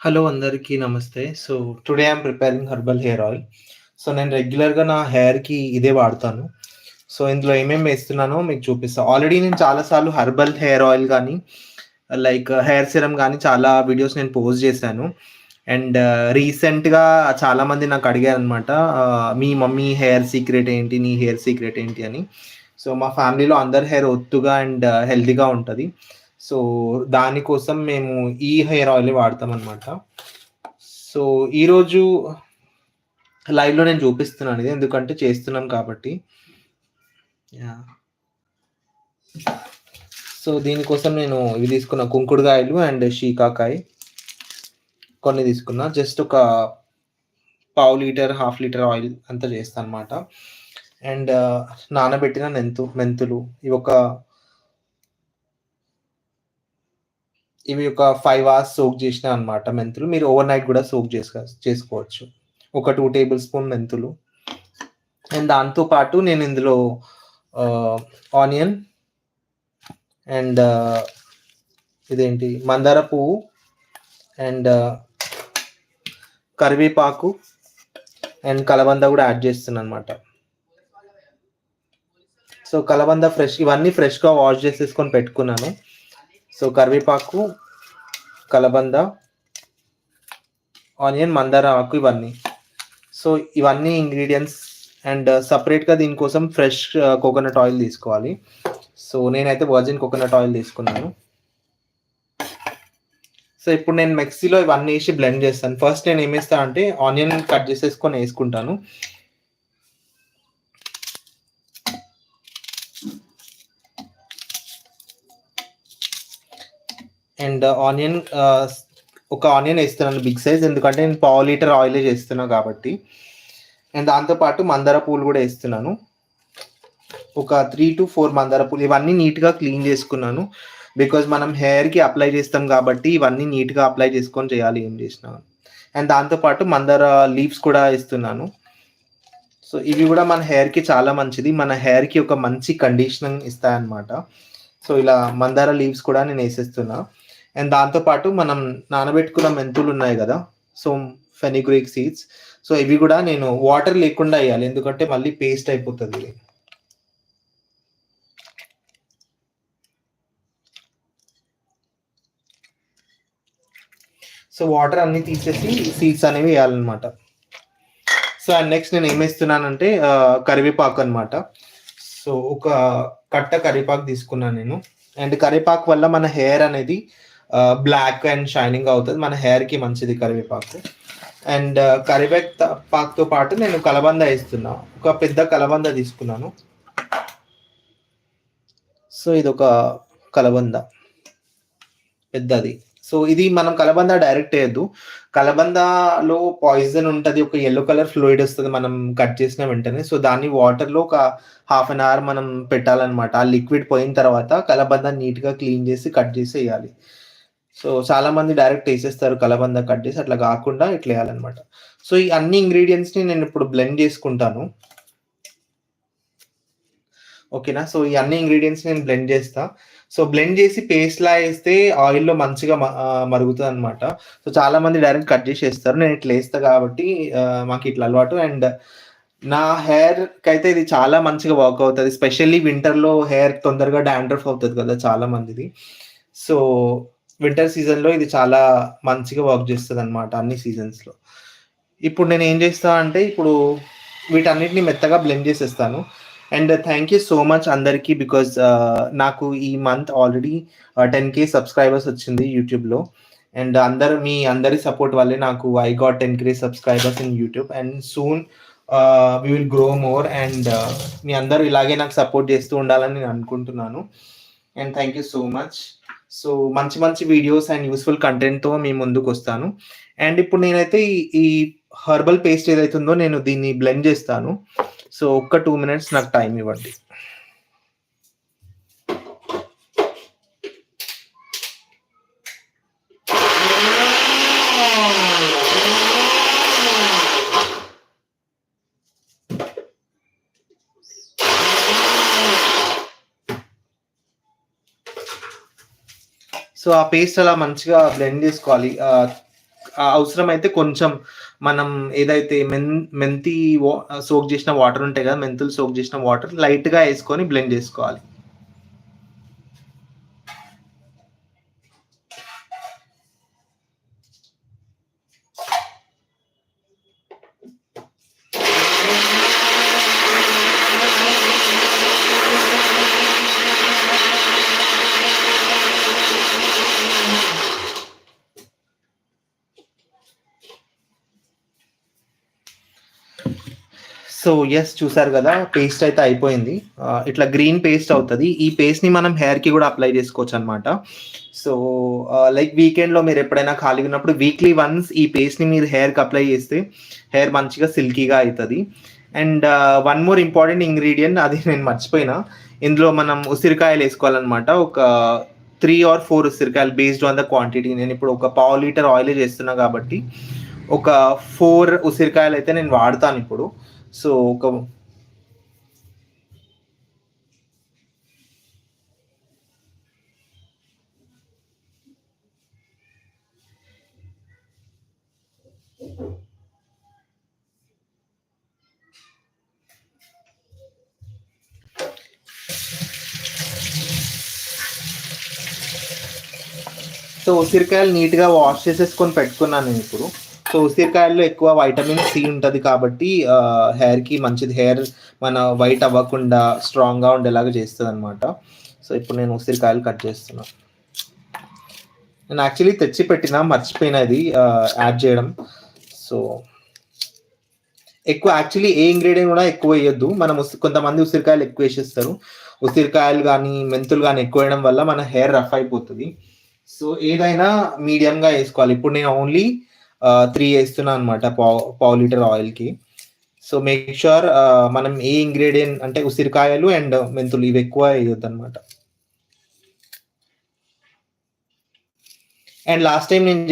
Hello అందరికీ నమస్తే. So, today I'm preparing herbal hair oil. So, నేను రెగ్యులర్‌గా నా హెయిర్‌కి ఇదే వాడతాను. సో, ఇందులో ఏమేమి వేస్తున్నానో మీకు చూపిస్తాను ఆల్రెడీ నేను చాలా సార్లు హెర్బల్ హెయిర్ ఆయిల్ కానీ లైక్ హెయిర్ సిరమ్ కానీ చాలా వీడియోస్ నేను పోస్ట్ చేశాను. అండ్ రీసెంట్‌గా uh, చాలామంది నాకు అడిగారు అనమాట uh, మీ మమ్మీ హెయిర్ సీక్రెట్ ఏంటి? నీ హెయిర్ సీక్రెట్ ఏంటి అని. సో, మా ఫ్యామిలీలో అందరి హెయిర్ ఒత్తుగా అండ్ హెల్తీగా ఉంటుంది సో, దానికోసం మేము ఈ హెయిర్ ఆయిల్ వాడతాం అనమాట సో, ఈరోజు లైవ్‌లో నేను చూపిస్తున్నాను ఇది. ఎందుకంటే చేస్తున్నాం కాబట్టి. సో, దీనికోసం నేను ఇవి తీసుకున్న కుంకుడుకాయలు అండ్ షీకాకాయ కొన్ని తీసుకున్నా. జస్ట్ ఒక పావు లీటర్, హాఫ్ లీటర్ ఆయిల్ అంతా చేస్తాను అనమాట. అండ్ నానబెట్టిన నెంతు మెంతులు ఇవొక ఇవి ఒక ఫైవ్ అవర్స్ సోక్ చేసిన అనమాట మెంతులు. మీరు ఓవర్ నైట్ కూడా సోక్ చేసుకో చేసుకోవచ్చు. ఒక టూ టేబుల్ స్పూన్ మెంతులు. అండ్ దాంతో పాటు నేను ఇందులో ఆనియన్ అండ్ ఇదేంటి మందార పువ్వు అండ్ కరివేపాకు అండ్ కలబంద కూడా యాడ్ చేస్తున్నాను అనమాట సో, కలబంద ఫ్రెష్ ఇవన్నీ ఫ్రెష్‌గా వాష్ చేసేసుకొని పెట్టుకున్నాను. సో, కరివేపాకు, కలబంద, ఆనియన్, మందార ఆకు ఇవన్నీ. సో, ఇవన్నీ ఇంగ్రీడియంట్స్ అండ్ సపరేట్గా దీనికోసం ఫ్రెష్ కోకోనట్ ఆయిల్ తీసుకోవాలి. సో, నేనైతే వర్జిన్ కోకోనట్ ఆయిల్ తీసుకున్నాను. సో, ఇప్పుడు నేను మిక్సీలో ఇవన్నీ వేసి బ్లెండ్ చేస్తాను. ఫస్ట్ నేను ఏమేస్తా అంటే ఆనియన్ కట్ చేసేసుకొని వేసుకుంటాను అండ్ ఆనియన్ ఒక ఆనియన్ వేస్తున్నాను బిగ్ సైజ్. ఎందుకంటే నేను పావు లీటర్ ఆయిల్ చేస్తున్నాను కాబట్టి. అండ్ దాంతోపాటు మందార పూలు కూడా వేస్తున్నాను ఒక 3-4 మందార పూలు ఇవన్నీ నీట్‌గా క్లీన్ చేసుకున్నాను. బికాజ్ మనం హెయిర్‌కి అప్లై చేస్తాం కాబట్టి ఇవన్నీ నీట్‌గా అప్లై చేసుకొని చేయాలి ఏం చేసినా. అండ్ దాంతోపాటు మందార లీవ్స్ కూడా వేస్తున్నాను సో, ఇవి కూడా మన హెయిర్‌కి చాలా మంచిది. మన హెయిర్‌కి ఒక మంచి కండిషనింగ్ ఇస్తాయన్నమాట. సో, ఇలా మందార లీవ్స్ కూడా నేను వేసేస్తున్నాను అండ్ దాంతో పాటు మనం నానబెట్టుకున్న మెంతులు ఉన్నాయి కదా సో, ఫెనుగ్రీక్ సీడ్స్. సో, ఇవి కూడా నేను వాటర్ లేకుండా వేయాలి ఎందుకంటే మళ్ళీ పేస్ట్ అయిపోతుంది సో, వాటర్ అన్ని తీసేసి సీడ్స్ అనేవి వేయాలన్నమాట సో, అండ్ నెక్స్ట్ నేను ఏమేస్తున్నానంటే కరివేపాకు అనమాట. సో, ఒక కట్ట కరివేపాకు తీసుకున్నాను నేను. అండ్ కరివేపాకు వల్ల మన హెయిర్ అనేది బ్లాక్ అండ్ షైనింగ్ అవుతుంది మన హెయిర్‌కి మంచిది కరివేపాకు. అండ్ కరివేపాకుతో పాకుతో పాటు నేను కలబంద వేస్తున్నా ఒక పెద్ద కలబంద తీసుకున్నాను. సో, ఇది ఒక కలబంద. పెద్దది. సో, ఇది మనం కలబంద డైరెక్ట్ వేయద్దు కలబందలో పాయిజన్ ఉంటుంది ఒక ఎల్లో కలర్ ఫ్లూయిడ్ వస్తుంది మనం కట్ చేసిన వెంటనే. సో, దాన్ని వాటర్‌లో ఒక హాఫ్ అన్ అవర్ మనం పెట్టాలన్నమాట. ఆ లిక్విడ్ పోయిన తర్వాత కలబంద నీట్‌గా క్లీన్ చేసి కట్ చేసి వేయాలి సో, చాలామంది డైరెక్ట్ వేసేస్తారు కలబంద కట్ చేసి. అట్లా కాకుండా ఇట్లా వేయాలన్నమాట సో, ఈ అన్ని ఇంగ్రీడియెంట్స్‌ని నేను ఇప్పుడు బ్లెండ్ చేసుకుంటాను. ఓకేనా. సో, ఈ అన్ని ఇంగ్రీడియంట్స్ నేను బ్లెండ్ చేస్తా. సో, బ్లెండ్ చేసి పేస్ట్‌లా వేస్తే ఆయిల్‌లో మంచిగా మరుగుతుంది అనమాట సో చాలా మంది డైరెక్ట్ కట్ చేసి వేస్తారు నేను ఇట్లా వేస్తా కాబట్టి మాకు ఇట్లా అలవాటు. అండ్ నా హెయిర్‌కైతే ఇది చాలా మంచిగా వర్క్ అవుతుంది స్పెషల్లీ వింటర్‌లో హెయిర్ తొందరగా డాండ్రఫ్ అవుతుంది కదా! చాలా మందిది. సో, వింటర్ సీజన్‌లో ఇది చాలా మంచిగా వర్క్ చేస్తుంది అనమాట అన్ని సీజన్స్‌లో. ఇప్పుడు నేను ఏం చేస్తా అంటే ఇప్పుడు వీటన్నిటిని మెత్తగా బ్లెండ్ చేసేస్తాను. And thank you so much అందరికీ బికాజ్ uh, నాకు ఈ month already ten K subscribers వచ్చింది యూట్యూబ్‌లో. అండ్ అందరు మీ అందరి సపోర్ట్ వల్లే నాకు I got 10,000 subscribers in YouTube. And soon ah, we will grow more and మీ అందరూ ఇలాగే నాకు సపోర్ట్ చేస్తూ ఉండాలని నేను అనుకుంటున్నాను. And thank you so much. So, మంచి మంచి వీడియోస్ అండ్ యూస్ఫుల్ కంటెంట్‌తో మీ ముందుకొస్తాను. అండ్ ఇప్పుడు నేనైతే ఈ హర్బల్ హెర్బల్ పేస్ట్ ఏదైతుందో ఉందో నేను దీన్ని బ్లెండ్ చేస్తాను. సో, ఒక్క టూ మినిట్స్ నాకు టైం ఇవ్వండి. సో, ఆ పేస్ట్ అలా మంచిగా బ్లెండ్ చేసుకోవాలి. అవసరమైతే కొంచెం మనం ఏదైతే మెన్ మెంతి వా సోక్ చేసిన వాటర్ ఉంటాయి కదా! మెంతులు సోక్ చేసిన వాటర్ లైట్‌గా వేసుకొని బ్లెండ్ చేసుకోవాలి. సో, ఎస్ చూసారు కదా పేస్ట్ అయితే అయిపోయింది. ఇట్లా గ్రీన్ పేస్ట్ అవుతుంది ఈ పేస్ట్‌ని మనం హెయిర్‌కి కూడా అప్లై చేసుకోవచ్చు అనమాట సో, ఆహ్, లైక్ వీకెండ్‌లో మీరెప్పుడైనా ఖాళీగా ఉన్నప్పుడు వీక్లీ వన్స్ ఈ పేస్ట్‌ని మీరు హెయిర్‌కి అప్లై చేస్తే హెయిర్ మంచిగా సిల్కీగా అవుతుంది and one more important ingredient అది నేను మర్చిపోయినా. ఇందులో మనం ఉసిరికాయలు వేసుకోవాలన్నమాట ఒక త్రీ ఆర్ ఫోర్ ఉసిరికాయలు బేస్డ్ ఆన్ ద క్వాంటిటీ. నేను ఇప్పుడు ఒక పావు లీటర్ ఆయిలే చేస్తున్నా కాబట్టి, ఒక ఫోర్ ఉసిరికాయలు అయితే నేను వాడతాను ఇప్పుడు సో, ఒక సో, ఉసిరికాయలు నీట్‌గా వాష్ చేసేసుకొని పెట్టుకున్నాను నేను ఇప్పుడు. సో, ఉసిరికాయల్లో ఎక్కువ వైటమిన్ సి ఉంటది కాబట్టి హెయిర్‌కి మంచిది. హెయిర్ మన వైట్ అవ్వకుండా స్ట్రాంగ్‌గా ఉండేలాగా చేస్తుంది అనమాట సో, ఇప్పుడు నేను ఉసిరికాయలు కట్ చేస్తున్నా. నేను యాక్చువల్లీ తెచ్చి పెట్టిన మర్చిపోయినది యాడ్ చేయడం. సో ఎక్కువ యాక్చువల్లీ ఏ ఇంగ్రీడియంట్ కూడా ఎక్కువ వేయొద్దు మనం కొంతమంది ఉసిరికాయలు ఎక్కువ వేసేస్తారు ఉసిరికాయలు కానీ మెంతులు కానీ ఎక్కువ వేయడం వల్ల మన హెయిర్ రఫ్ అయిపోతుంది సో, ఏదైనా మీడియంగా వేసుకోవాలి ఇప్పుడు నేను ఓన్లీ త్రీ వేస్తున్నాను అనమాట పావు పావు లీటర్ ఆయిల్‌కి. సో, మేక్ షూర్ మనం ఏ ఇంగ్రీడియంట్ అంటే ఉసిరికాయలు అండ్ మెంతులు ఇవి ఎక్కువ వేయొద్దు అనమాట అండ్ లాస్ట్ టైం నేను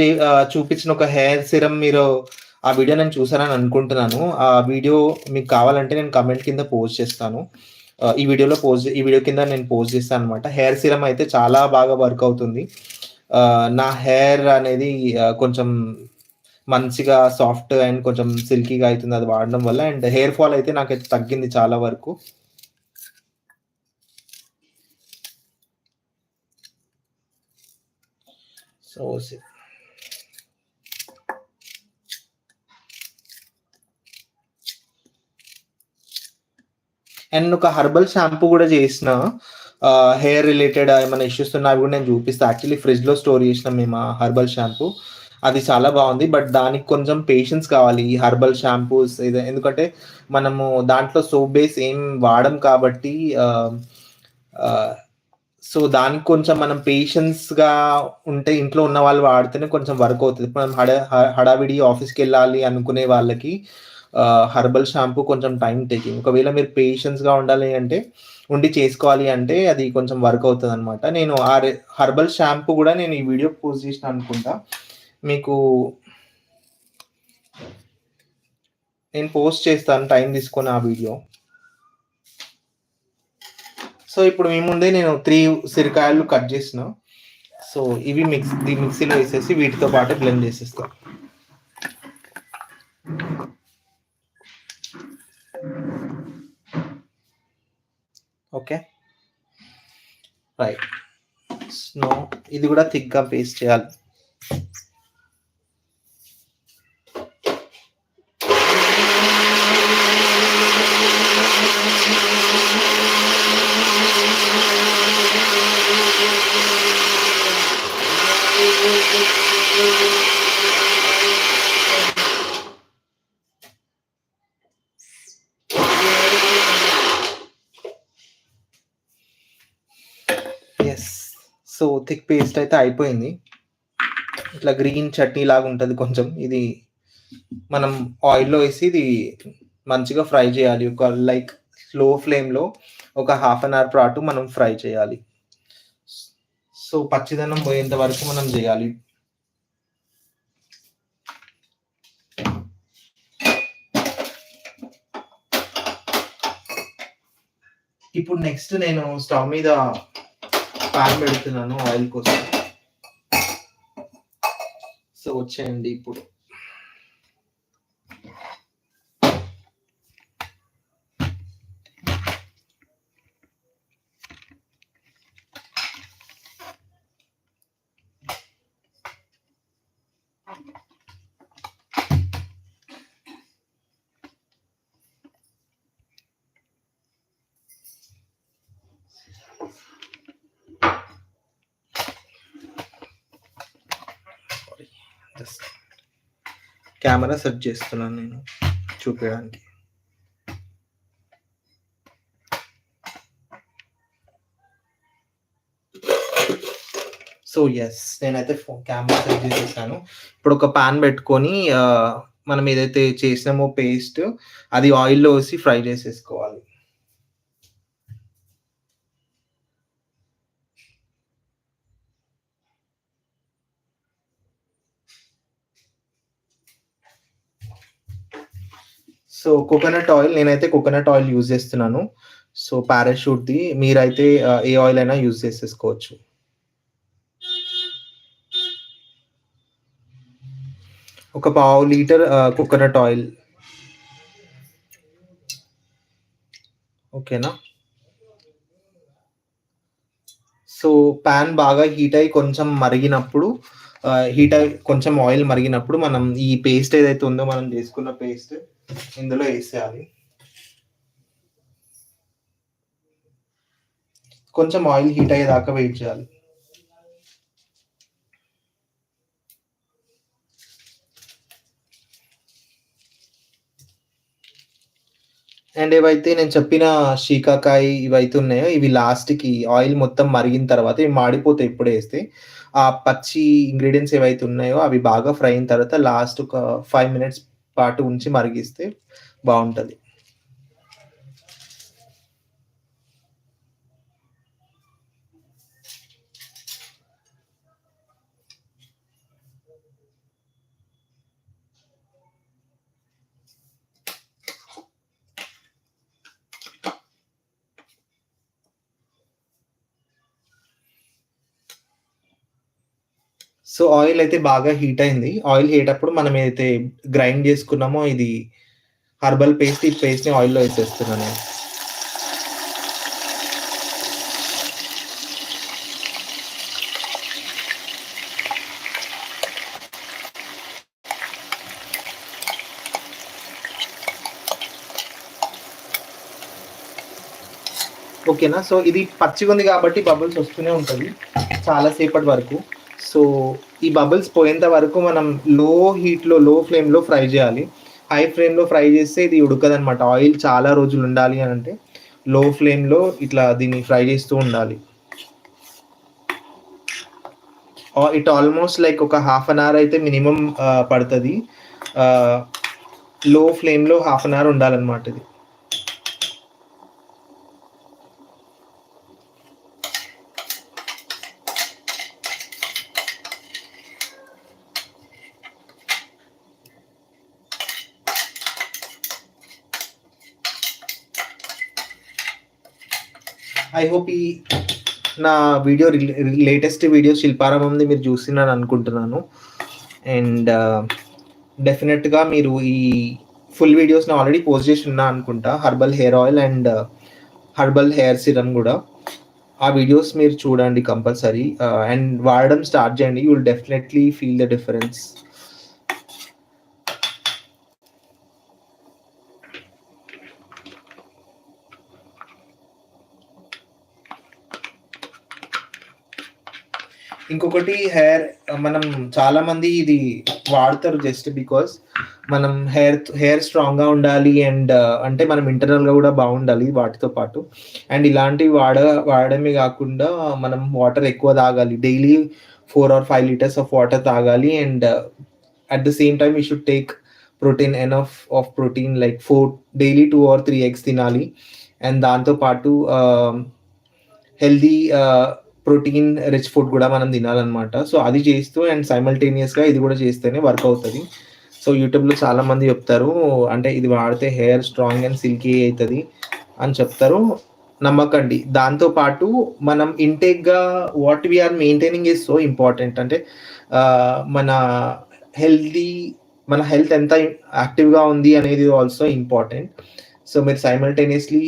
చూపించిన ఒక హెయిర్ సిరమ్ మీరు ఆ వీడియో నేను చూసానని అనుకుంటున్నాను. ఆ వీడియో మీకు కావాలంటే నేను కమెంట్ కింద పోస్ట్ చేస్తాను. ఈ వీడియోలో పోస్ట్ ఈ వీడియో కింద నేను పోస్ట్ చేస్తాను అనమాట హెయిర్ సిరమ్ అయితే చాలా బాగా వర్క్ అవుతుంది. నా హెయిర్ అనేది కొంచెం మంచిగా సాఫ్ట్ అండ్ కొంచెం సిల్కీగా అవుతుంది అది వాడడం వల్ల. అండ్ హెయిర్ ఫాల్ అయితే నాకైతే తగ్గింది చాలా వరకు. సో, అండ్ ఒక హెర్బల్ షాంపూ కూడా చేసినా. హెయిర్ రిలేటెడ్ ఏమైనా ఇష్యూస్ ఉన్నా అవి నేను చూపిస్తాను యాక్చువల్లీ ఫ్రిడ్జ్‌లో స్టోర్ చేసిన మేము హర్బల్ హెర్బల్ షాంపూ. అది చాలా బాగుంది బట్ దానికి కొంచెం పేషెన్స్ కావాలి. ఈ హర్బల్ షాంపూస్ ఇది ఎందుకంటే మనము దాంట్లో సోప్ బేస్ ఏం వాడం కాబట్టి సో, దానికి కొంచెం మనం పేషెన్స్‌గా ఉంటే ఇంట్లో ఉన్న వాళ్ళు వాడితేనే కొంచెం వర్క్ అవుతుంది మనం హడా హడావిడి ఆఫీస్కి వెళ్ళాలి అనుకునే వాళ్ళకి హర్బల్ షాంపూ కొంచెం టైం టేకింగ్. ఒకవేళ మీరు పేషెన్స్‌గా ఉండాలి అంటే ఉండి చేసుకోవాలి అంటే అది కొంచెం వర్క్ అవుతుంది అనమాట నేను ఆ హర్బల్ షాంపూ కూడా నేను ఈ వీడియో పోస్ట్ చేసినా అనుకుంటా. మీకు నేను పోస్ట్ చేస్తాను టైం తీసుకొని ఆ వీడియో. సో, ఇప్పుడు మీ ముందే నేను త్రీ ఉసిరికాయలు కట్ చేసిన. సో, ఇవి మిక్స్ మిక్సీలో వేసేసి వీటితో పాటు బ్లెండ్ చేసేస్తా. ఓకే. రైట్. స్నో ఇది కూడా థిక్‌గా పేస్ట్ చేయాలి. యెస్. సో, థిక్ పేస్ట్ అయితే అయిపోయింది. ఇట్లా గ్రీన్ చట్నీ లాగా ఉంటుంది కొంచెం. ఇది మనం ఆయిల్‌లో వేసి ఇది మంచిగా ఫ్రై చేయాలి. ఒక లైక్ స్లో ఫ్లేమ్‌లో ఒక హాఫ్ అన్ అవర్ పాటు మనం ఫ్రై చేయాలి. సో, పచ్చిదనం పోయేంత వరకు మనం చేయాలి ఇప్పుడు నెక్స్ట్ నేను స్టవ్ మీద పాన్ పెడుతున్నాను ఆయిల్ కోసం. సో సో వచ్చేయండి ఇప్పుడు కెమెరా సెట్ చేస్తున్నాను నేను చూపించడానికి. సో ఎస్ నేనైతే కెమెరా సెట్ చేసేసాను. ఇప్పుడు ఒక పాన్ పెట్టుకొని మనం ఏదైతే చేసినామో పేస్ట్ అది ఆయిల్లో వేసి ఫ్రై చేసేసుకోవాలి. సో కోకోనట్ ఆయిల్ నేనైతే కోకోనట్ ఆయిల్ యూజ్ చేస్తున్నాను. సో పారాషూట్ది మీరైతే ఏ ఆయిల్ అయినా యూజ్ చేసేసుకోవచ్చు. ఒక పావు లీటర్ కోకోనట్ ఆయిల్ ఓకేనా సో పాన్ బాగా హీట్ అయ్యి కొంచెం మరిగినప్పుడు హీట్ అయి కొంచెం ఆయిల్ మరిగినప్పుడు మనం ఈ పేస్ట్ ఏదైతే ఉందో మనం చేసుకున్న పేస్ట్ ఇందులో వేసేయాలి. కొంచెం ఆయిల్ హీట్ అయ్యేదాకా వెయిట్ చేయాలి. అండ్ ఏవైతే నేను చెప్పిన షీకాకాయ ఇవైతే ఉన్నాయో ఇవి లాస్ట్కి ఆయిల్ మొత్తం మరిగిన తర్వాత ఇవి మాడిపోతాయి ఇప్పుడు వేస్తే ఆ పచ్చి ఇంగ్రీడియంట్స్ ఏవైతే ఉన్నాయో అవి బాగా ఫ్రై అయిన తర్వాత లాస్ట్ ఒక ఫైవ్ మినిట్స్ పాటు ఉంచి మరిగిస్తే బాగుంటది. సో ఆయిల్ అయితే బాగా హీట్ అయింది. ఆయిల్ హీట్ అప్పుడు మనం ఏదైతే గ్రైండ్ చేసుకున్నామో ఇది హర్బల్ పేస్ట్ ఈ పేస్ట్ని ఆయిల్లో వేసేస్తున్నాను ఓకేనా? సో ఇది పచ్చిగా ఉంది కాబట్టి బబుల్స్ వస్తూనే ఉంటుంది చాలా సేపటి వరకు. సో ఈ బబుల్స్ పోయేంత వరకు మనం లో హీట్లో లో ఫ్లేమ్లో ఫ్రై చేయాలి. హై ఫ్లేమ్లో ఫ్రై చేస్తే ఇది ఉడకదనమాట ఆయిల్ చాలా రోజులు ఉండాలి అని అంటే లో ఫ్లేమ్లో ఇట్లా దీన్ని ఫ్రై చేస్తూ ఉండాలి. ఇట్ ఆల్మోస్ట్ లైక్ ఒక హాఫ్ అన్ అవర్ అయితే మినిమం పడుతుంది. లో ఫ్లేమ్లో హాఫ్ అన్ అవర్ ఉండాలన్నమాట ఇది. ఐ హోప్ ఈ నా వీడియో లేటెస్ట్ వీడియో శిల్పారామంది మీరు చూసినాను అనుకుంటున్నాను. అండ్ డెఫినెట్గా uh, మీరు ఈ ఫుల్ వీడియోస్ని ఆల్రెడీ పోస్ట్ చేసి ఉన్నా అనుకుంటా. Herbal hair oil and herbal hair serum కూడా. ఆ వీడియోస్ మీరు చూడండి కంపల్సరీ అండ్ uh, వాడడం స్టార్ట్ చేయండి. You will definitely feel the difference ఇంకొకటి హెయిర్ మనం చాలా మంది ఇది వాడతారు జస్ట్ బికాస్ మనం హెయిర్ హెయిర్ స్ట్రాంగ్గా ఉండాలి అండ్ uh, అంటే మనం ఇంటర్నల్గా కూడా బాగుండాలి వాటితో పాటు. అండ్ ఇలాంటివి వాడ వాడడమే కాకుండా మనం వాటర్ ఎక్కువ తాగాలి. Daily four or five litres of water తాగాలి and at the same time you should take protein enough of protein like four daily two or three eggs తినాలి. అండ్ దాంతోపాటు హెల్దీ ప్రోటీన్ రిచ్ ఫుడ్ కూడా మనం తినాలన్నమాట. So అది చేస్తూ and సైమల్టేనియస్గా ఇది కూడా చేస్తేనే వర్క్ అవుతుంది. సో యూట్యూబ్లో చాలా మంది చెప్తారు అంటే ఇది వాడితే హెయిర్ స్ట్రాంగ్ అండ్ సిల్కీ అవుతుంది అని చెప్తారు. నమ్మకండి. దాంతో పాటు మనం ఇంటేక్గా what we are maintaining is so important అంటే మన హెల్తీ మన హెల్త్ ఎంత యాక్టివ్‌గా ఉంది అనేది ఆల్సో ఇంపార్టెంట్. సో, మీరు సైమల్టేనియస్‌లీ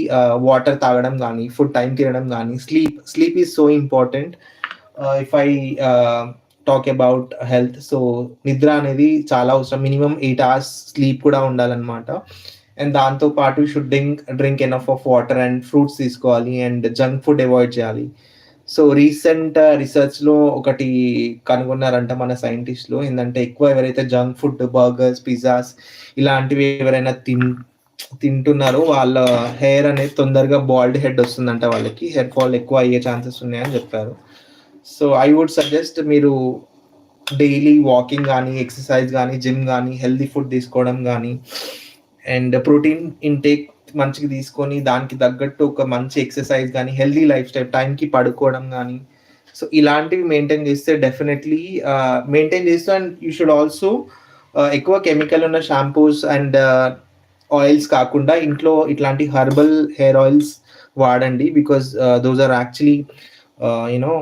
వాటర్ uh, తాగడం కానీ ఫుడ్ టైం తినడం కానీ sleep, sleep is so important. If I talk about health so, నిద్ర అనేది చాలా అవసరం. మినిమం ఎయిట్ అవర్స్ స్లీప్ కూడా ఉండాలన్నమాట అండ్ దాంతో పాటు should drink drink enough of water and fruits తీసుకోవాలి. అండ్ జంక్ ఫుడ్ అవాయిడ్ చేయాలి. సో, రీసెంట్ రీసెర్చ్లో ఒకటి కనుగొన్నారంట మన సైంటిస్ట్‌లు. ఏంటంటే ఎక్కువ ఎవరైతే జంక్ ఫుడ్, బర్గర్స్, పిజ్జాస్ ఇలాంటివి ఎవరైనా తిన్ తింటున్నారు వాళ్ళ హెయిర్ అనేది తొందరగా బాల్డ్ హెడ్ వస్తుందంట వాళ్ళకి. హెయిర్ ఫాల్ ఎక్కువ అయ్యే ఛాన్సెస్ ఉన్నాయని చెప్పారు. సో, ఐ వుడ్ సజెస్ట్ మీరు డైలీ వాకింగ్ కానీ ఎక్సర్‌సైజ్ కానీ జిమ్ కానీ హెల్తీ ఫుడ్ తీసుకోవడం కానీ అండ్ ప్రోటీన్ ఇంటేక్ మంచిగా తీసుకొని దానికి తగ్గట్టు ఒక మంచి ఎక్సర్‌సైజ్ కానీ హెల్దీ లైఫ్ స్టైల్ టైంకి పడుకోవడం కానీ సో, ఇలాంటివి మెయింటైన్ చేస్తే డెఫినెట్‌లీ మెయింటైన్ uh, చేస్తూ అండ్ యూ షుడ్ ఆల్సో ఎక్కువ కెమికల్ ఉన్న షాంపూస్ అండ్ ఆయిల్స్ కాకుండా ఇంట్లో ఇట్లాంటి హెర్బల్ హెయిర్ ఆయిల్స్ వాడండి. Because those are actually you know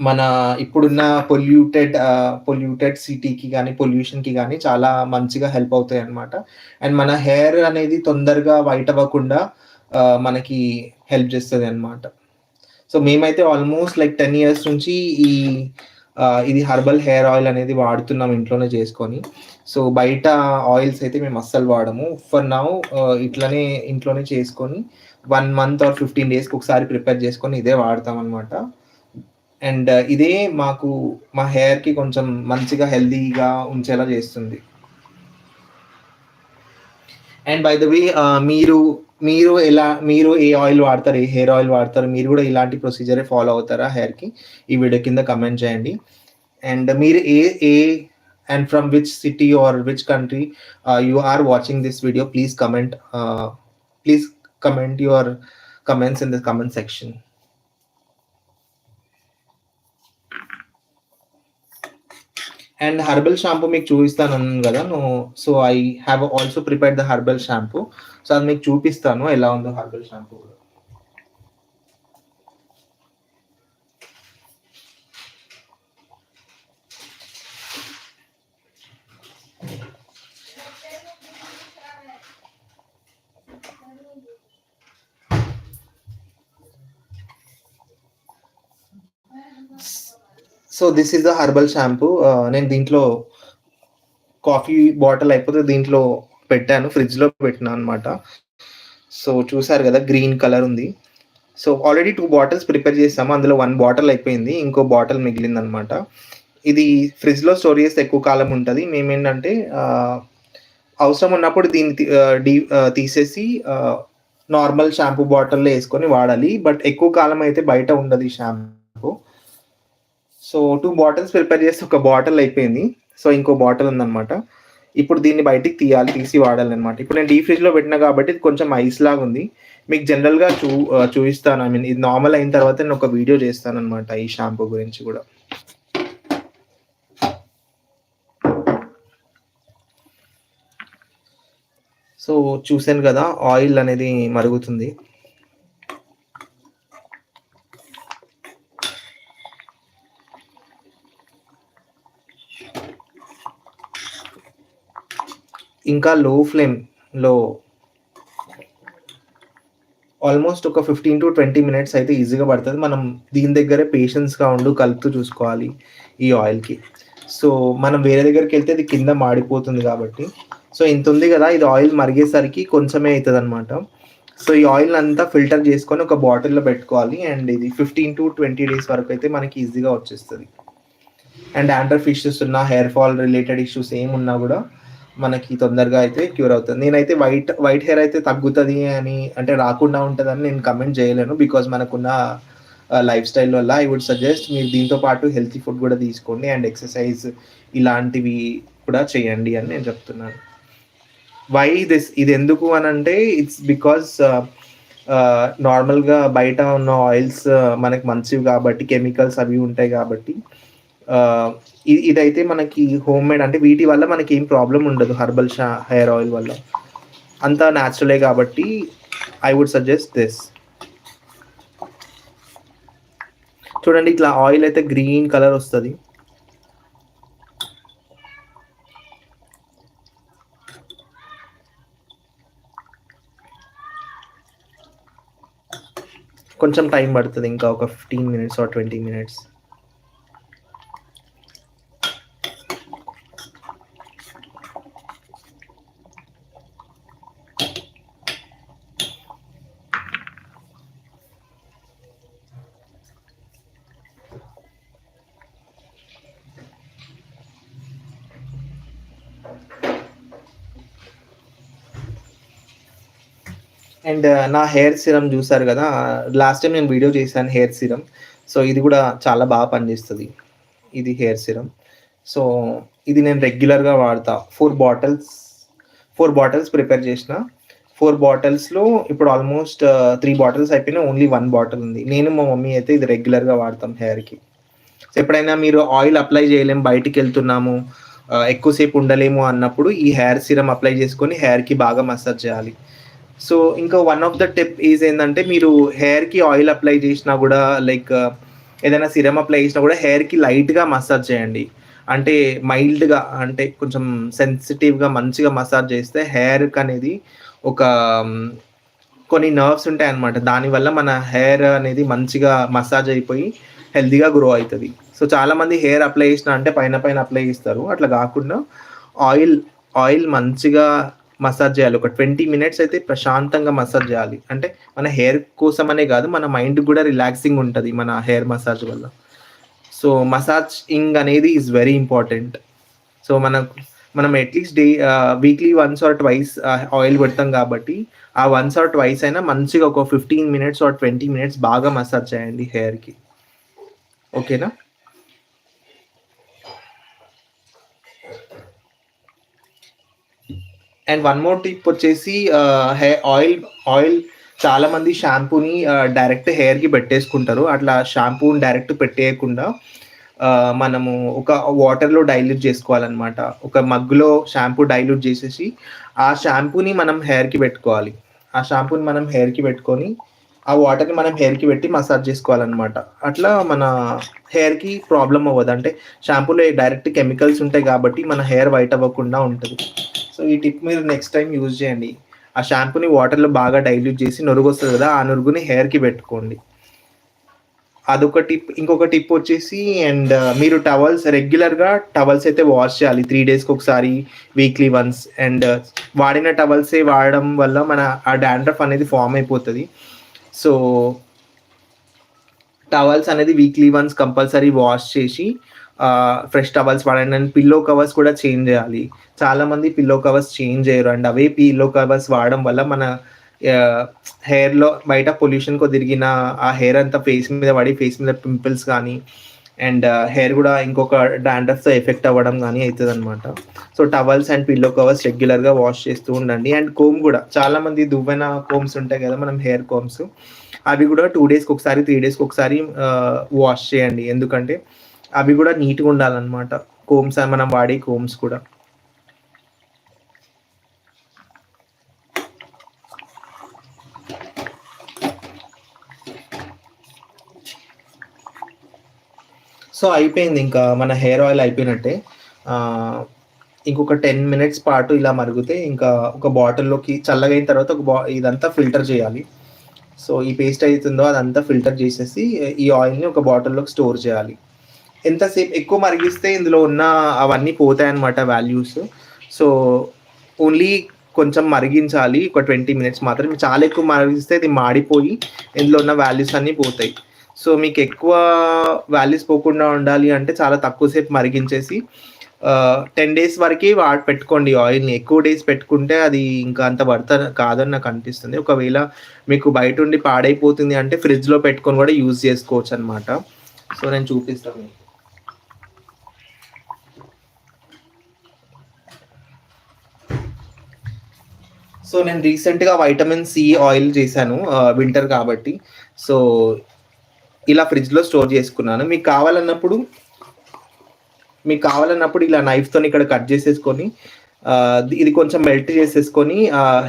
మన ఇప్పుడున్న పొల్యూటెడ్ పొల్యూటెడ్ సిటీకి కానీ పొల్యూషన్‌కి కానీ చాలా మంచిగా హెల్ప్ అవుతాయన్నమాట. అండ్ మన హెయిర్ అనేది తొందరగా వైట్ అవ్వకుండా uh, మనకి హెల్ప్ చేస్తుంది అనమాట సో, మేమైతే ఆల్మోస్ట్ లైక్ 10 ఇయర్స్ నుంచి ఈ ఇది హర్బల్ హెయిర్ ఆయిల్ అనేది వాడుతున్నాం ఇంట్లోనే చేసుకొని. సో, బయట ఆయిల్స్ అయితే మేము అస్సలు వాడము. ఫర్ నౌ ఇట్లనే ఇంట్లోనే చేసుకొని వన్ మంత్ ఆర్ 15 డేస్‌కి ఒకసారి ప్రిపేర్ చేసుకొని ఇదే వాడతామనమాట. అండ్ ఇదే మాకు మా హెయిర్‌కి కొంచెం మంచిగా హెల్తీగా ఉంచేలా చేస్తుంది. అండ్ బై ద వే మీరు మీరు ఎలా మీరు ఏ ఆయిల్ వాడతారు? ఏ హెయిర్ ఆయిల్ వాడతారు? మీరు కూడా ఇలాంటి ప్రొసీజరే ఫాలో అవుతారా హెయిర్‌కి? ఈ వీడియో కింద కామెంట్ చేయండి. అండ్ మీరు ఏ ఏ and from which city or which country ah, you are watching this video please comment ah, please comment your comments in the comment section. And herbal shampoo మీకు చూపిస్తానన్నాను గదా! No so, I have also prepared the herbal shampoo. So, అది మీకు చూపిస్తాను ఎలా ఉందో herbal shampoo కూడా. So, this is the herbal shampoo. నేను దీంట్లో కాఫీ బాటిల్ అయిపోతే దీంట్లో పెట్టాను. ఫ్రిడ్జ్‌లో పెట్టినా అనమాట. సో, చూసారు కదా గ్రీన్ కలర్ ఉంది. So, already two bottles prepare చేసాము. అందులో వన్ బాటిల్ అయిపోయింది. ఇంకో బాటిల్ మిగిలిందనమాట. ఇది ఫ్రిడ్జ్‌లో స్టోర్ చేస్తే ఎక్కువ కాలం ఉంటుంది మేమేంటంటే అవసరం ఉన్నప్పుడు దీన్ని డీ తీసేసి నార్మల్ షాంపూ బాటిల్‌లో వేసుకొని వాడాలి. బట్ ఎక్కువ కాలం అయితే బయట ఉండదు ఈ shampoo. So, two bottles prepare చేస్తే ఒక బాటిల్ అయిపోయింది. సో, ఇంకో బాటిల్ ఉందనమాట. ఇప్పుడు దీన్ని బయటికి తీయాలి. తీసి వాడాలనమాట. ఇప్పుడు నేను డీ ఫ్రిడ్జ్‌లో పెట్టినా కాబట్టి ఇది కొంచెం ఐస్ లాగా ఉంది మీకు జనరల్‌గా చూ చూపిస్తాను. ఐ మీన్ ఇది నార్మల్ అయిన తర్వాత నేను ఒక వీడియో చేస్తాను అనమాట ఈ షాంపూ గురించి కూడా సో, చూసాను కదా ఆయిల్ అనేది మరుగుతుంది. ఇంకా లో ఫ్లేమ్‌లో ఆల్మోస్ట్ ఒక 15-20 మినిట్స్ అయితే ఈజీగా పడుతుంది మనం దీని దగ్గరే పేషెన్స్‌గా ఉండు కలుపుతూ చూసుకోవాలి ఈ ఆయిల్‌కి. సో, మనం వేరే దగ్గరికి వెళ్తే ఇది కింద మాడిపోతుంది కాబట్టి. సో, ఇంత ఉంది కదా ఇది ఆయిల్ మరిగేసరికి కొంచెమే అవుతుంది అనమాట సో, ఈ ఆయిల్ అంతా ఫిల్టర్ చేసుకొని ఒక బాటిల్‌లో పెట్టుకోవాలి. అండ్ ఇది 15-20 డేస్ వరకు అయితే మనకి ఈజీగా వచ్చేస్తుంది అండ్ డాండ్రఫ్ ఇష్యూస్ ఉన్నా, హెయిర్ ఫాల్ రిలేటెడ్ ఇష్యూస్ ఏమున్నా కూడా మనకి తొందరగా అయితే క్యూర్ అవుతుంది నేనైతే వైట్ వైట్ హెయిర్ అయితే తగ్గుతుంది అని అంటే రాకుండా ఉంటదని నేను కమెంట్ చేయలేను. బికాజ్ మనకున్న లైఫ్ స్టైల్ వల్ల ఐ వుడ్ సజెస్ట్ మీరు దీంతో పాటు హెల్తీ ఫుడ్ కూడా తీసుకోండి. అండ్ ఎక్సర్‌సైజ్ ఇలాంటివి కూడా చేయండి అని నేను చెప్తున్నాను. వై దిస్ ఇది ఎందుకు అని అంటే ఇట్స్ బికాస్ నార్మల్‌గా బయట ఉన్న ఆయిల్స్ మనకి మంచివి కాబట్టి కెమికల్స్ అవి ఉంటాయి కాబట్టి ఇదైతే మనకి హోమ్ మేడ్ అంటే వీటి వల్ల మనకి ఏం ప్రాబ్లం ఉండదు హర్బల్ షా హెయిర్ ఆయిల్ వల్ల. అంతా న్యాచురలే కాబట్టి ఐ వుడ్ సజెస్ట్ దిస్ చూడండి ఇట్లా ఆయిల్ అయితే గ్రీన్ కలర్ వస్తుంది. కొంచెం టైం పడుతుంది ఇంకా ఒక fifteen minutes or twenty minutes. And నా హెయిర్ సిరమ్ చూసారు కదా లాస్ట్ టైం నేను వీడియో చేశాను హెయిర్ సిరమ్. సో ఇది కూడా చాలా బాగా పనిచేస్తుంది ఇది హెయిర్ సిరమ్. సో ఇది నేను రెగ్యులర్గా వాడతా. Four bottles four bottles prepare చేసిన. ఫోర్ బాటిల్స్లో ఇప్పుడు ఆల్మోస్ట్ త్రీ బాటిల్స్ అయిపోయినా ఓన్లీ వన్ బాటిల్ ఉంది. నేను మా మమ్మీ అయితే ఇది రెగ్యులర్గా వాడతాం హెయిర్కి. సో ఎప్పుడైనా మీరు ఆయిల్ అప్లై చేయలేము బయటికి వెళ్తున్నాము ఎక్కువసేపు ఉండలేము అన్నప్పుడు ఈ హెయిర్ సిరమ్ అప్లై చేసుకొని హెయిర్కి బాగా మసాజ్ చేయాలి. సో ఇంకా one of the tip is ఏంటంటే మీరు హెయిర్కి ఆయిల్ అప్లై చేసినా కూడా లైక్ ఏదైనా సిరమ్ అప్లై చేసినా కూడా హెయిర్కి లైట్గా మసాజ్ చేయండి. అంటే మైల్డ్గా అంటే కొంచెం సెన్సిటివ్గా మంచిగా మసాజ్ చేస్తే హెయిర్కి అనేది ఒక um, కొన్ని నర్వ్స్ ఉంటాయి అనమాట దానివల్ల మన హెయిర్ అనేది మంచిగా మసాజ్ అయిపోయి హెల్దీగా గ్రో అవుతుంది. సో చాలా మంది హెయిర్ అప్లై చేసిన అంటే పైన పైన అప్లై చేస్తారు. అట్లా కాకుండా ఆయిల్ ఆయిల్ మంచిగా మసాజ్ చేయాలి. ఒక ట్వంటీ మినిట్స్ అయితే ప్రశాంతంగా మసాజ్ చేయాలి. అంటే మన హెయిర్ కోసమనే కాదు మన మైండ్ కూడా రిలాక్సింగ్ ఉంటుంది మన హెయిర్ మసాజ్ వల్ల. సో మసాజింగ్ అనేది ఈజ్ వెరీ ఇంపార్టెంట్ సో మన మనం at least day weekly once or twice oil పెడతాం కాబట్టి ఆ వన్స్ ఆర్ ట్వైస్ అయినా మంచిగా ఒక fifteen minutes or twenty minutes బాగా మసాజ్ చేయండి హెయిర్కి ఓకేనా అండ్ వన్ మోర్ టిప్ వచ్చేసి హెయిర్ ఆయిల్ ఆయిల్ చాలా మంది షాంపూని డైరెక్ట్ హెయిర్కి పెట్టేసుకుంటారు. అట్లా షాంపూని డైరెక్ట్ పెట్టేయకుండా మనము ఒక వాటర్లో డైల్యూట్ చేసుకోవాలన్నమాట. ఒక మగ్గులో షాంపూ డైల్యూట్ చేసేసి ఆ షాంపూని మనం హెయిర్కి పెట్టుకోవాలి. ఆ షాంపూని మనం హెయిర్కి పెట్టుకొని ఆ వాటర్ని మనం హెయిర్కి పెట్టి మసాజ్ చేసుకోవాలన్నమాట. అట్లా మన హెయిర్కి ప్రాబ్లం అవ్వదు. అంటే షాంపూలో డైరెక్ట్ కెమికల్స్ ఉంటాయి కాబట్టి మన హెయిర్ వైట్ అవ్వకుండా ఉంటుంది. సో ఈ టిప్ మీరు నెక్స్ట్ టైం యూజ్ చేయండి. ఆ షాంపూని వాటర్లో బాగా డైల్యూట్ చేసి నురుగు వస్తుంది కదా ఆ నురుగుని హెయిర్కి పెట్టుకోండి. అదొక టిప్. ఇంకొక టిప్ వచ్చేసి అండ్ uh, మీరు టవల్స్ రెగ్యులర్గా టవల్స్ అయితే వాష్ చేయాలి. త్రీ డేస్కి ఒకసారి వీక్లీ వన్స్ అండ్ వాడిన టవల్సే వాడడం వల్ల మన ఆ డాండ్రఫ్ అనేది ఫామ్ అయిపోతుంది. సో టవల్స్ అనేది వీక్లీ వన్స్ కంపల్సరీ వాష్ చేసి ఫ్రెష్ టవల్స్ వాడండి అండ్ పిల్లో కవర్స్ కూడా చేంజ్ చేయాలి. చాలా మంది పిల్లో కవర్స్ చేంజ్ చేయరు అండ్ అవే పిల్లో కవర్స్ వాడడం వల్ల మన హెయిర్లో బయట పొల్యూషన్కు తిరిగిన ఆ హెయిర్ అంతా ఫేస్ మీద పడి ఫేస్ మీద పింపుల్స్ కానీ అండ్ హెయిర్ కూడా ఇంకొక డాండ్రఫ్తో ఎఫెక్ట్ అవ్వడం కానీ అవుతుంది అనమాట so towels and pillow covers రెగ్యులర్గా వాష్ చేస్తూ ఉండండి. అండ్ కోమ్ కూడా. చాలా మంది దువ్వెన కోమ్స్ ఉంటాయి కదా మనం హెయిర్ కోమ్స్ అవి కూడా టూ డేస్కి ఒకసారి త్రీ డేస్కి ఒకసారి వాష్ చేయండి. ఎందుకంటే అవి కూడా నీట్గా ఉండాలన్నమాట. కోమ్స్ మనం వాడే కోమ్స్ కూడా. సో అయిపోయింది ఇంకా మన హెయిర్ ఆయిల్ అయిపోయినట్టే. ఇంకొక టెన్ మినిట్స్ పాటు ఇలా మరుగుతే ఇంకా ఒక బాటిల్లోకి చల్లగా అయిన తర్వాత ఒక బా ఇదంతా ఫిల్టర్ చేయాలి. సో ఈ పేస్ట్ అవుతుందో అదంతా ఫిల్టర్ చేసేసి ఈ ఆయిల్ని ఒక బాటిల్లోకి స్టోర్ చేయాలి. ఎంతసేపు ఎక్కువ మరిగిస్తే ఇందులో ఉన్న అవన్నీ పోతాయి అన్నమాట వాల్యూస్ సో ఓన్లీ కొంచెం మరిగించాలి. ఒక ట్వంటీ మినిట్స్ మాత్రం చాలా ఎక్కువ మరిగిస్తే ఇది మాడిపోయి ఇందులో ఉన్న వాల్యూస్ అన్నీ పోతాయి. సో మీకు ఎక్కువ వాల్యూస్ పోకుండా ఉండాలి అంటే చాలా తక్కువసేపు మరిగించేసి టెన్ డేస్ వరకు వా పెట్టుకోండి ఆయిల్ని ఎక్కువ డేస్ పెట్టుకుంటే అది ఇంకా అంత వర్త కాదని నాకు అనిపిస్తుంది. ఒకవేళ మీకు బయట ఉండి పాడైపోతుంది అంటే ఫ్రిడ్జ్లో పెట్టుకొని కూడా యూజ్ చేసుకోవచ్చు అనమాట సో నేను చూపిస్తాను సో నేను రీసెంట్గా వైటమిన్ సి ఆయిల్ చేశాను వింటర్ కాబట్టి. సో ఇలా ఫ్రిడ్జ్లో స్టోర్ చేసుకున్నాను. మీకు కావాలన్నప్పుడు మీకు కావాలన్నప్పుడు ఇలా knife ఇక్కడ కట్ చేసేసుకొని ఇది కొంచెం మెల్ట్ చేసేసుకొని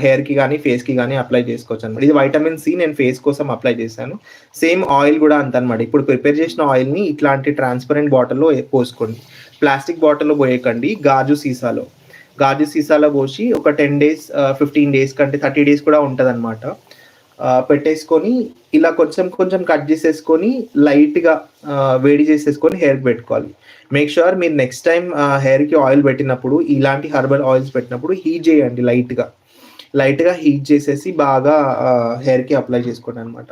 హెయిర్కి కానీ ఫేస్కి కానీ అప్లై చేసుకోవచ్చు అనమాట ఇది వైటమిన్ సి నేను ఫేస్ కోసం అప్లై చేశాను. సేమ్ ఆయిల్ కూడా అంత అనమాట ఇప్పుడు ప్రిపేర్ చేసిన ఆయిల్ని ఇట్లాంటి ట్రాన్స్పరెంట్ బాటిల్లో పోసుకోండి. ప్లాస్టిక్ బాటిల్లో పోయకండి. గాజు సీసాలో. గాజు సీసాలో పోసి ఒక టెన్ డేస్ ఫిఫ్టీన్ డేస్ కంటే థర్టీ డేస్ కూడా ఉంటుంది అనమాట పెట్టేసుకొని ఇలా కొంచెం కొంచెం కట్ చేసేసుకొని లైట్గా వేడి చేసేసుకొని హెయిర్కి పెట్టుకోవాలి. మేక్ షూర్ మీరు నెక్స్ట్ టైం హెయిర్కి ఆయిల్ పెట్టినప్పుడు ఇలాంటి హర్బల్ ఆయిల్స్ పెట్టినప్పుడు హీట్ చేయండి లైట్గా. లైట్గా హీట్ చేసేసి బాగా హెయిర్కి అప్లై చేసుకోండి అనమాట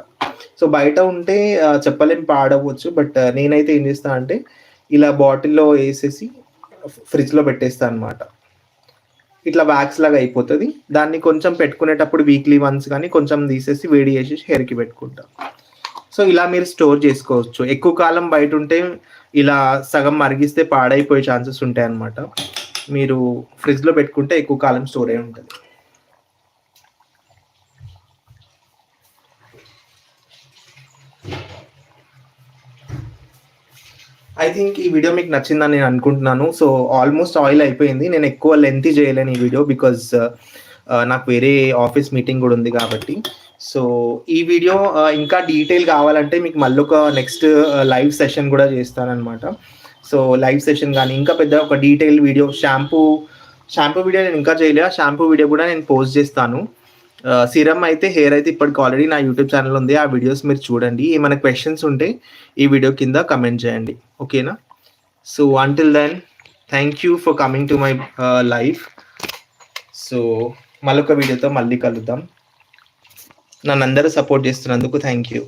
సో బయట ఉంటే చెప్పలేం పాడవచ్చు బట్ నేనైతే ఏం చేస్తాను అంటే ఇలా బాటిల్లో వేసేసి ఫ్రిడ్జ్లో పెట్టేస్తాను అనమాట ఇట్లా వ్యాక్స్ లాగా అయిపోతుంది. దాన్ని కొంచెం పెట్టుకునేటప్పుడు వీక్లీ వన్స్ కానీ కొంచెం తీసేసి వేడి చేసేసి హెయిర్కి పెట్టుకుంటా. సో ఇలా మీరు స్టోర్ చేసుకోవచ్చు. ఎక్కువ కాలం బయట ఉంటే ఇలా సగం మరిగిస్తే పాడైపోయే ఛాన్సెస్ ఉంటాయి అన్నమాట మీరు ఫ్రిడ్జ్లో పెట్టుకుంటే ఎక్కువ కాలం స్టోర్ అయి ఉంటుంది. ఐ థింక్ ఈ వీడియో మీకు నచ్చిందని నేను అనుకుంటున్నాను. సో ఆల్మోస్ట్ ఆయిల్ అయిపోయింది. నేను ఎక్కువ లెంత్ చేయలేను ఈ వీడియో బికాజ్ uh, uh, నాకు వేరే ఆఫీస్ మీటింగ్ కూడా ఉంది కాబట్టి. సో ఈ వీడియో uh, ఇంకా డీటెయిల్ కావాలంటే మీకు మళ్ళీ ఒక నెక్స్ట్ లైవ్ సెషన్ కూడా చేస్తానమాట సో లైవ్ సెషన్ కానీ ఇంకా పెద్ద ఒక detail video shampoo shampoo video నేను ఇంకా చేయలే ఆ షాంపూ వీడియో కూడా నేను పోస్ట్ చేస్తాను. సిరమ్ అయితే హెయిర్ అయితే ఇప్పటికి ఆల్రెడీ నా యూట్యూబ్ ఛానల్ ఉంది. ఆ వీడియోస్ మీరు చూడండి. ఏమైనా క్వశ్చన్స్ ఉంటే ఈ వీడియో కింద కమెంట్ చేయండి. ఓకేనా so until then thank you for coming to my life so మరొక వీడియోతో మళ్ళీ కలుద్దాం. నన్ను అందరూ సపోర్ట్ చేస్తున్నందుకు థ్యాంక్ యూ